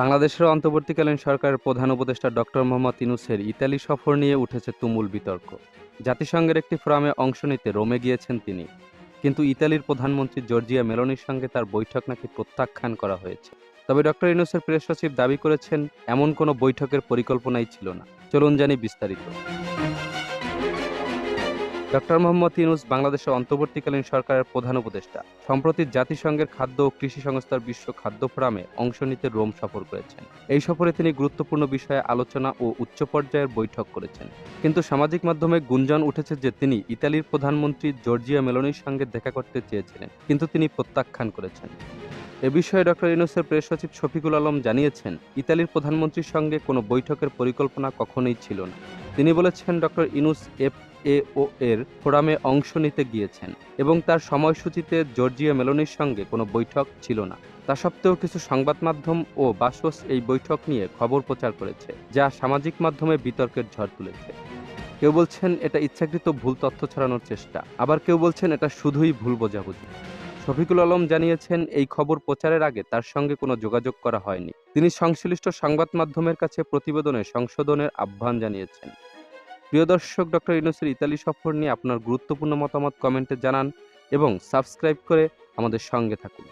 বাংলাদেশের অন্তর্বর্তীকালীন সরকারের প্রধান উপদেষ্টা ডক্টর মোহাম্মদ ইনুসের ইতালি সফর নিয়ে উঠেছে তুমুল বিতর্ক। জাতিসংঘের একটি ফোরামে অংশ নিতে রোমে গিয়েছেন তিনি। কিন্তু ইতালির প্রধানমন্ত্রী জর্জিয়া মেলোনির সঙ্গে তার বৈঠক নাকি প্রত্যাখ্যান করা হয়েছে। তবে ডক্টর ইনুসের প্রেস সচিব দাবি করেছেন, এমন কোনো বৈঠকের পরিকল্পনাই ছিল না। চলুন জানি বিস্তারিত। ডক্টর মোহাম্মদ ইউনুস বাংলাদেশের অন্তর্বর্তীকালীন সরকারের প্রধান উপদেষ্টা। সম্প্রতি জাতিসংঘের খাদ্য ও কৃষি সংস্থার বিশ্ব খাদ্য ফোরামে অংশ নিতে রোম সফর করেছেন। এই সফরে তিনি গুরুত্বপূর্ণ বিষয়ে আলোচনা ও উচ্চ পর্যায়ের বৈঠক করেছেন। কিন্তু সামাজিক মাধ্যমে গুঞ্জন উঠেছে যে তিনি ইতালির প্রধানমন্ত্রী জর্জিয়া মেলোনির সঙ্গে দেখা করতে চেয়েছিলেন, কিন্তু তিনি প্রত্যাখ্যান করেছেন। এ বিষয়ে ডক্টর ইউনুসের প্রেস সচিব শফিকুল আলম জানিয়েছেন, ইতালির প্রধানমন্ত্রীর সঙ্গে কোনো বৈঠকের পরিকল্পনা কখনোই ছিল না। তিনি বলেছেন ডক্টর ইনুস এফ এও এর ফোরামে অংশ নিতে গিয়েছেন এবং তার সময়সূচিতে জর্জিয়া মেলোনির সঙ্গে কোনো বৈঠক ছিল না। তা সত্ত্বেও কিছু সংবাদ মাধ্যম ও বাসস এই বৈঠক নিয়ে খবর প্রচার করেছে, যা সামাজিক মাধ্যমে বিতর্কের ঝড় তুলেছে। কেউ বলছেন এটা ইচ্ছাকৃত ভুল তথ্য ছড়ানোর চেষ্টা, আবার কেউ বলছেন এটা শুধুই ভুল বোঝাবুঝি। শফিকুল আলম জানিয়েছেন, এই খবর প্রচারের আগে তার সঙ্গে কোনো যোগাযোগ করা হয়নি। তিনি সংশ্লিষ্ট সংবাদ মাধ্যমের কাছে প্রতিবেদনে সংশোধনের আহ্বান জানিয়েছেন। প্রিয় দর্শক, ডক্টর ইউনুসের ইতালি সফর নিয়ে আপনার গুরুত্বপূর্ণ মতামত কমেন্টে জানান এবং সাবস্ক্রাইব করে আমাদের সঙ্গে থাকুন।